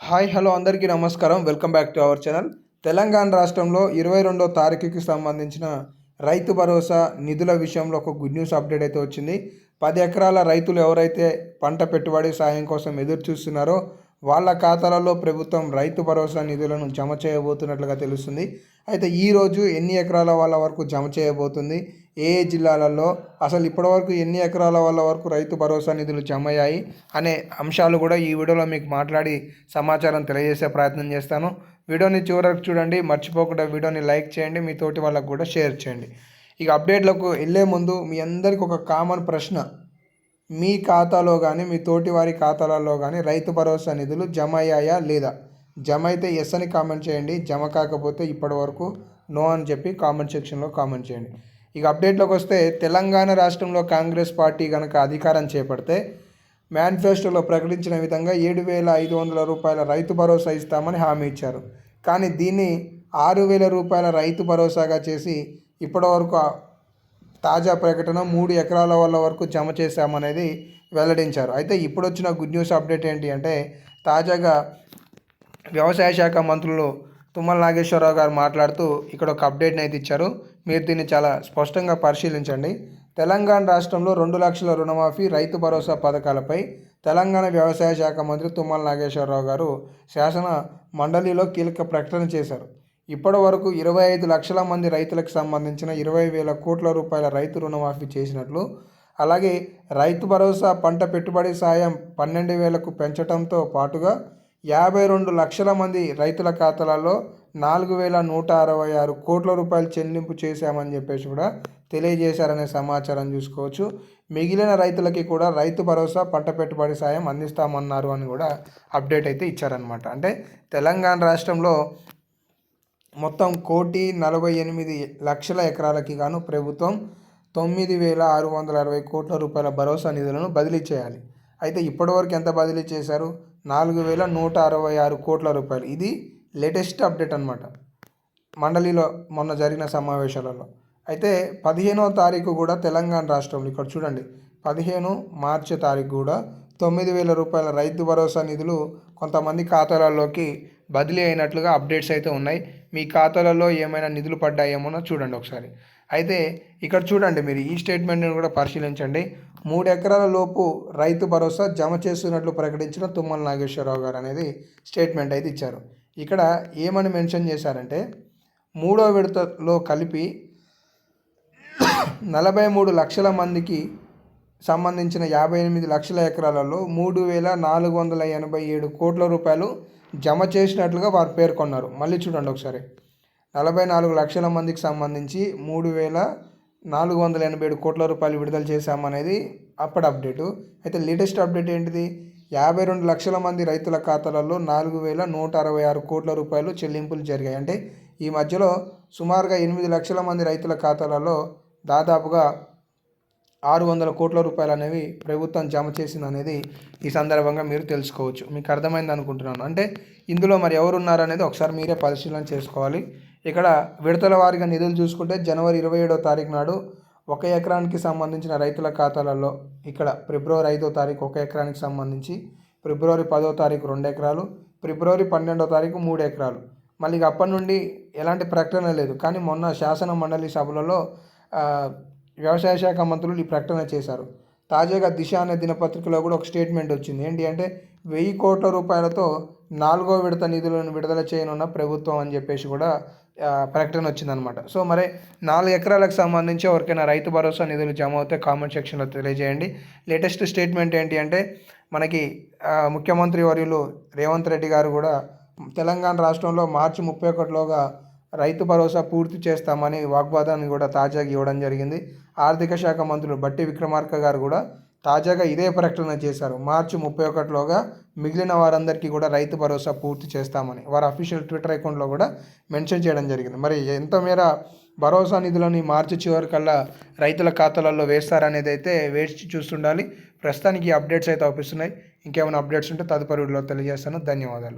Hi hello అందరికీ నమస్కారం. Welcome back to our channel. Telangana రాష్ట్రంలో ఇరవై రెండో తారీఖుకి సంబంధించిన రైతు భరోసా నిధుల విషయంలో ఒక గుడ్ న్యూస్ అప్డేట్ అయితే వచ్చింది. పది ఎకరాల రైతులు ఎవరైతే పంట పెట్టుబడి సాయం కోసం ఎదురు చూస్తున్నారో వాళ్ళ ఖాతాలలో ప్రభుత్వం రైతు భరోసా నిధులను జమ చేయబోతున్నట్లుగా తెలుస్తుంది. అయితే ఈరోజు ఎన్ని ఎకరాల వాళ్ళ వరకు జమ చేయబోతుంది? ఏ జిల్లాలలో? అసలు ఇప్పటివరకు ఎన్ని ఎకరాల వాళ్ళ వరకు రైతు భరోసా నిధులు జమ అయ్యాయి అనే అంశాలు కూడా ఈ వీడియోలో మీకు మాట్లాడి సమాచారం తెలియజేసే ప్రయత్నం చేస్తాను. వీడియోని చివరకు చూడండి. మర్చిపోకుండా వీడియోని లైక్ చేయండి. మీ తోటి వాళ్ళకు కూడా షేర్ చేయండి. ఇక అప్డేట్లకు వెళ్ళే ముందు మీ అందరికి ఒక కామన్ ప్రశ్న. మీ ఖాతాలో కానీ మీ తోటి వారి ఖాతాలలో కానీ రైతు భరోసా నిధులు జమ అయ్యాయా లేదా? జమ అయితే ఎస్ అని కామెంట్ చేయండి. జమ కాకపోతే ఇప్పటి వరకు నో అని చెప్పి కామెంట్ సెక్షన్లో కామెంట్ చేయండి. ఇక అప్డేట్లోకి వస్తే తెలంగాణ రాష్ట్రంలో కాంగ్రెస్ పార్టీ కనుక అధికారం చేపడితే మేనిఫెస్టోలో ప్రకటించిన విధంగా ఏడు వేల ఐదు వందల రూపాయల రైతు భరోసా ఇస్తామని హామీ ఇచ్చారు. కానీ దీన్ని ఆరు వేల రూపాయల రైతు భరోసాగా చేసి ఇప్పటివరకు తాజా ప్రకటన మూడు ఎకరాల వాళ్ళ వరకు జమ చేశామనేది వెల్లడించారు. అయితే ఇప్పుడు వచ్చిన గుడ్ న్యూస్ అప్డేట్ ఏంటి అంటే తాజాగా వ్యవసాయ శాఖ మంత్రులు తుమ్మల నాగేశ్వరరావు గారు మాట్లాడుతూ ఇక్కడ ఒక అప్డేట్ని అయితే ఇచ్చారు. మీరు దీన్ని చాలా స్పష్టంగా పరిశీలించండి. తెలంగాణ రాష్ట్రంలో రెండు లక్షల రుణమాఫీ రైతు భరోసా పథకాలపై తెలంగాణ వ్యవసాయ శాఖ మంత్రి తుమ్మల నాగేశ్వరరావు గారు శాసన మండలిలో కీలక ప్రకటన చేశారు. ఇప్పటి వరకు ఇరవై ఐదు లక్షల మంది రైతులకు సంబంధించిన ఇరవై వేల కోట్ల రూపాయల రైతు రుణమాఫీ చేసినట్లు అలాగే రైతు భరోసా పంట పెట్టుబడి సాయం పన్నెండు వేలకు పెంచడంతో పాటుగా యాభై రెండు లక్షల మంది రైతుల ఖాతాలలో నాలుగు వేల నూట అరవై ఆరు కోట్ల రూపాయలు చెల్లింపు చేశామని చెప్పేసి కూడా తెలియజేశారనే సమాచారం చూసుకోవచ్చు. మిగిలిన రైతులకి కూడా రైతు భరోసా పంట పెట్టుబడి సాయం అందిస్తామన్నారు అని కూడా అప్డేట్ అయితే ఇచ్చారనమాట అంటే తెలంగాణ రాష్ట్రంలో మొత్తం కోటి నలభై ఎనిమిది లక్షల ఎకరాలకి గాను ప్రభుత్వం తొమ్మిది వేల ఆరు వందల అరవై కోట్ల రూపాయల భరోసా నిధులను బదిలీ చేయాలి. అయితే ఇప్పటివరకు ఎంత బదిలీ చేశారు? నాలుగు వేల నూట అరవై ఆరు కోట్ల రూపాయలు. ఇది లేటెస్ట్ అప్డేట్ అనమాట మండలిలో మొన్న జరిగిన సమావేశాలలో. అయితే పదిహేనో తారీఖు కూడా తెలంగాణ రాష్ట్రంలో ఇక్కడ చూడండి. పదిహేను మార్చి తారీఖు కూడా తొమ్మిది వేల రూపాయల రైతు భరోసా నిధులు కొంతమంది ఖాతాలలోకి బదిలీ అయినట్లుగా అప్డేట్స్ అయితే ఉన్నాయి. మీ ఖాతాలలో ఏమైనా నిధులు పడ్డాయేమోనో చూడండి ఒకసారి. అయితే ఇక్కడ చూడండి మీరు ఈ స్టేట్మెంట్ని కూడా పరిశీలించండి. మూడు ఎకరాల లోపు రైతు భరోసా జమ చేస్తున్నట్లు ప్రకటించిన తుమ్మల నాగేశ్వరరావు గారు అనేది స్టేట్మెంట్ అయితే ఇచ్చారు. ఇక్కడ ఏమని మెన్షన్ చేశారంటే మూడో విడతలో కలిపి నలభై మూడు లక్షల మందికి సంబంధించిన యాభై ఎనిమిది లక్షల ఎకరాలలో మూడు వేల నాలుగు వందల ఎనభై ఏడు కోట్ల రూపాయలు జమ చేసినట్లుగా వారు పేర్కొన్నారు. మళ్ళీ చూడండి ఒకసారి. నలభై నాలుగు లక్షల మందికి సంబంధించి మూడు వేల నాలుగు వందల ఎనభై ఏడు కోట్ల రూపాయలు విడుదల చేశామనేది అప్పటి అప్డేటు. అయితే లేటెస్ట్ అప్డేట్ ఏంటిది? యాభై రెండు లక్షల మంది రైతుల ఖాతాలలో నాలుగు వేల నూట అరవై ఆరు కోట్ల రూపాయలు చెల్లింపులు జరిగాయి. అంటే ఈ మధ్యలో సుమారుగా ఎనిమిది లక్షల మంది రైతుల ఖాతాలలో దాదాపుగా ఆరు వందల కోట్ల రూపాయలు అనేవి ప్రభుత్వం జమ చేసింది అనేది ఈ సందర్భంగా మీరు తెలుసుకోవచ్చు. మీకు అర్థమైంది అనుకుంటున్నాను. అంటే ఇందులో మరి ఎవరున్నారు అనేది ఒకసారి మీరే పరిశీలన చేసుకోవాలి. ఇక్కడ విడతల వారిగా నిధులు చూసుకుంటే జనవరి ఇరవై ఏడో తారీఖు నాడు ఒక ఎకరానికి సంబంధించిన రైతుల ఖాతాలలో ఇక్కడ ఫిబ్రవరి ఐదో తారీఖు ఒక ఎకరానికి సంబంధించి ఫిబ్రవరి పదో తారీఖు రెండు ఎకరాలు ఫిబ్రవరి పన్నెండో తారీఖు మూడు ఎకరాలు. మళ్ళీ అప్పటి నుండి ఎలాంటి ప్రకటన లేదు. కానీ మొన్న శాసన మండలి సభలలో వ్యవసాయ శాఖ మంత్రులు ఈ ప్రకటన చేశారు. తాజాగా దిశ అనే దినపత్రికలో కూడా ఒక స్టేట్మెంట్ వచ్చింది. ఏంటి అంటే వెయ్యి కోట్ల రూపాయలతో నాలుగో విడత నిధులను విడుదల చేయనున్న ప్రభుత్వం అని చెప్పేసి కూడా ప్రకటన వచ్చిందనమాట సో మరి నాలుగు ఎకరాలకు సంబంధించి ఎవరికైనా రైతు భరోసా నిధులు జమ అవుతే కామెంట్ సెక్షన్లో తెలియజేయండి. లేటెస్ట్ స్టేట్మెంట్ ఏంటి అంటే మనకి ముఖ్యమంత్రి వర్యులు రేవంత్ రెడ్డి గారు కూడా తెలంగాణ రాష్ట్రంలో మార్చి ముప్పై ఒకటిలోగా రైతు భరోసా పూర్తి చేస్తామని వాగ్వాదాన్ని కూడా తాజాగా ఇవ్వడం జరిగింది. ఆర్థిక శాఖ మంత్రులు బట్టి విక్రమార్క గారు కూడా తాజాగా ఇదే ప్రకటన చేశారు. మార్చి ముప్పై ఒకటిలోగా మిగిలిన వారందరికీ కూడా రైతు భరోసా పూర్తి చేస్తామని వారి అఫీషియల్ ట్విట్టర్ అకౌంట్లో కూడా మెన్షన్ చేయడం జరిగింది. మరి ఎంత మేర భరోసా నిధులని మార్చి చివరికల్లా రైతుల ఖాతాలలో వేస్తారనేది అయితే వేచి చూస్తుండాలి. ప్రస్తుతానికి అప్డేట్స్ అయితే అవుపిస్తున్నాయి ఇంకేమైనా అప్డేట్స్ ఉంటే తదుపరి వీడియోలో తెలియజేస్తాను. ధన్యవాదాలు.